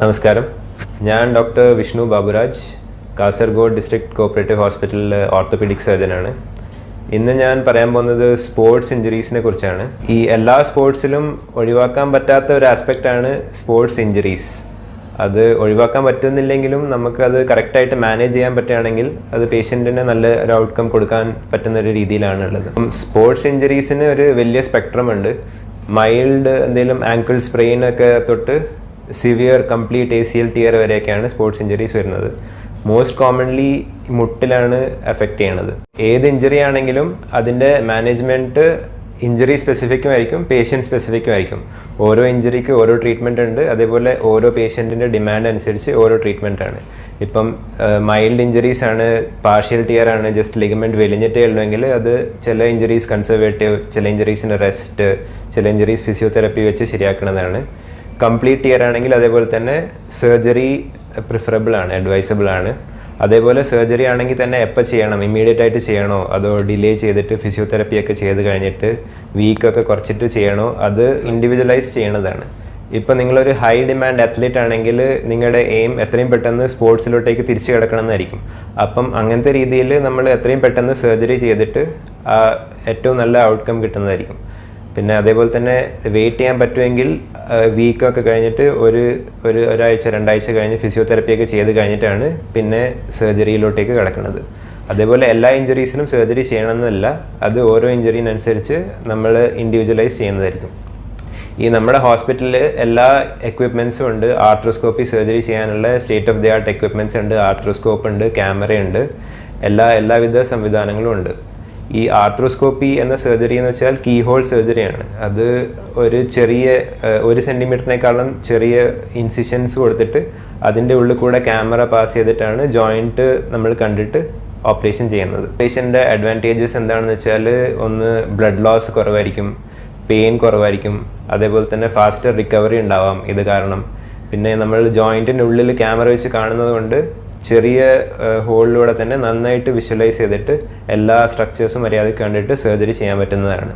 നമസ്കാരം. ഞാൻ doctor Vishnu Baburaj Kasaragod district cooperative ഹോസ്പിറ്റലിലെ ഓർത്തോപീഡിക് സർജനാണ്. ഇന്ന് ഞാൻ പറയാൻ പോകുന്നത് സ്പോർട്സ് ഇഞ്ചുറീസിനെ കുറിച്ചാണ്. ഈ എല്ലാ സ്പോർട്സിലും ഒഴിവാക്കാൻ പറ്റാത്ത ഒരു ആസ്പെക്റ്റ് ആണ് സ്പോർട്സ് ഇഞ്ചുറീസ്. അത് ഒഴിവാക്കാൻ പറ്റുന്നില്ലെങ്കിലും നമുക്ക് അത് കറക്റ്റായിട്ട് മാനേജ് ചെയ്യാൻ പറ്റുകയാണെങ്കിൽ അത് പേഷ്യന്റിന് നല്ല ഒരു ഔട്ട്കം കൊടുക്കാൻ പറ്റുന്ന ഒരു രീതിയിലാണ് ഉള്ളത് സ്പോർട്സ് ഇഞ്ചുറീസിന് ഒരു വലിയ സ്പെക്ട്രം ഉണ്ട്. മൈൽഡ് എന്തെങ്കിലും ആങ്കിൾ സ്പ്രെയിൻ ഒക്കെ തൊട്ട് severe complete A C L tear വരെയൊക്കെയാണ് sports injuries വരുന്നത്. മോസ്റ്റ് കോമൺലി മുട്ടിലാണ് എഫക്റ്റ് ചെയ്യണത്. ഏത് ഇഞ്ചുറി ആണെങ്കിലും അതിന്റെ മാനേജ്മെന്റ് ഇഞ്ചുറി സ്പെസിഫിക്കും ആയിരിക്കും പേഷ്യന്റ് സ്പെസിഫിക്കും ആയിരിക്കും. ഓരോ ഇഞ്ചുറിക്ക് ഓരോ ട്രീറ്റ്മെന്റ് ഉണ്ട്. അതേപോലെ ഓരോ പേഷ്യന്റിന്റെ ഡിമാൻഡ് അനുസരിച്ച് ഓരോ ട്രീറ്റ്മെന്റ് ആണ്. ഇപ്പം മൈൽഡ് ഇഞ്ചുറീസ് ആണ് പാർഷ്യൽ ടിയർ ആണ് ജസ്റ്റ് ലിഗമെന്റ് വെലിഞ്ഞിട്ടേ ഉള്ളുവെങ്കിൽ അത് ചില ഇഞ്ചുറീസ് കൺസർവേറ്റീവ് ചില ഇഞ്ചുറീസിന് റെസ്റ്റ് ചില ഇഞ്ചുറീസ് ഫിസിയോതെറപ്പി വെച്ച് ശരിയാക്കുന്നതാണ് കംപ്ലീറ്റ് ചെയ്യാനാണെങ്കിൽ അതേപോലെ തന്നെ സർജറി പ്രിഫറബിൾ ആണ് അഡ്വൈസബിൾ ആണ്. അതേപോലെ സർജറി ആണെങ്കിൽ തന്നെ എപ്പോൾ ചെയ്യണം? ഇമ്മീഡിയറ്റ് ആയിട്ട് ചെയ്യണോ? അതോ ഡിലേ ചെയ്തിട്ട് ഫിസിയോതെറപ്പി ഒക്കെ ചെയ്ത് കഴിഞ്ഞിട്ട് വീക്കൊക്കെ കുറച്ചിട്ട് ചെയ്യണോ? അത് ഇൻഡിവിജ്വലൈസ് ചെയ്യണതാണ്. ഇപ്പം നിങ്ങളൊരു ഹൈ ഡിമാൻഡ് അത്ലറ്റ് ആണെങ്കിൽ നിങ്ങളുടെ എയിം എത്രയും പെട്ടെന്ന് സ്പോർട്സിലോട്ടേക്ക് തിരിച്ചു കിടക്കണം എന്നായിരിക്കും അപ്പം അങ്ങനത്തെ രീതിയിൽ നമ്മൾ എത്രയും പെട്ടെന്ന് സർജറി ചെയ്തിട്ട് ഏറ്റവും നല്ല ഔട്ട്കം കിട്ടുന്നതായിരിക്കും. പിന്നെ അതേപോലെ തന്നെ വെയിറ്റ് ചെയ്യാൻ പറ്റുമെങ്കിൽ വീക്കൊക്കെ കഴിഞ്ഞിട്ട് ഒരു ഒരു ഒരാഴ്ച രണ്ടാഴ്ച കഴിഞ്ഞ് ഫിസിയോതെറപ്പി ഒക്കെ ചെയ്ത് കഴിഞ്ഞിട്ടാണ് പിന്നെ സർജറിയിലോട്ടേക്ക് കിടക്കുന്നത്. അതേപോലെ എല്ലാ ഇഞ്ചുറീസിനും സർജറി ചെയ്യണമെന്നല്ല അത് ഓരോ ഇഞ്ചുറീനനുസരിച്ച് നമ്മൾ ഇൻഡിവിജ്വലൈസ് ചെയ്യുന്നതായിരിക്കും. ഈ നമ്മുടെ ഹോസ്പിറ്റലിൽ എല്ലാ എക്വിപ്മെൻസും ഉണ്ട്. ആർട്രോസ്കോപ്പി സർജറി ചെയ്യാനുള്ള state of the art equipments ഉണ്ട്. ആർട്രോസ്കോപ്പ് ഉണ്ട്. ക്യാമറ ഉണ്ട്. എല്ലാ എല്ലാവിധ സംവിധാനങ്ങളും ഉണ്ട്. ഈ ആർത്രോസ്കോപ്പി എന്ന സർജറി എന്ന് വെച്ചാൽ കീഹോൾ സർജറിയാണ് അത് ഒരു ചെറിയ ഒരു സെന്റിമീറ്ററിനേക്കാളും ചെറിയ ഇൻസിഷൻസ് കൊടുത്തിട്ട് അതിന്റെ ഉള്ളിൽ കൂടെ ക്യാമറ പാസ് ചെയ്തിട്ടാണ് ജോയിന്റ് നമ്മൾ കണ്ടിട്ട് ഓപ്പറേഷൻ ചെയ്യുന്നത്. പേഷ്യന്റെ അഡ്വാന്റേജസ് എന്താണെന്ന് വെച്ചാൽ ഒന്ന് ബ്ലഡ് ലോസ് കുറവായിരിക്കും പെയിൻ കുറവായിരിക്കും അതേപോലെ തന്നെ ഫാസ്റ്റർ റിക്കവറി ഉണ്ടാവാം ഇത് കാരണം. പിന്നെ നമ്മൾ ജോയിന്റിന്റെ ഉള്ളിൽ ക്യാമറ വെച്ച് കാണുന്നത് കൊണ്ട് ചെറിയ ഹോളിലൂടെ തന്നെ നന്നായിട്ട് വിഷ്വലൈസ് ചെയ്തിട്ട് എല്ലാ സ്ട്രക്ചേഴ്സും മര്യാദയ്ക്ക് കണ്ടിട്ട് സർജറി ചെയ്യാൻ പറ്റുന്നതാണ്.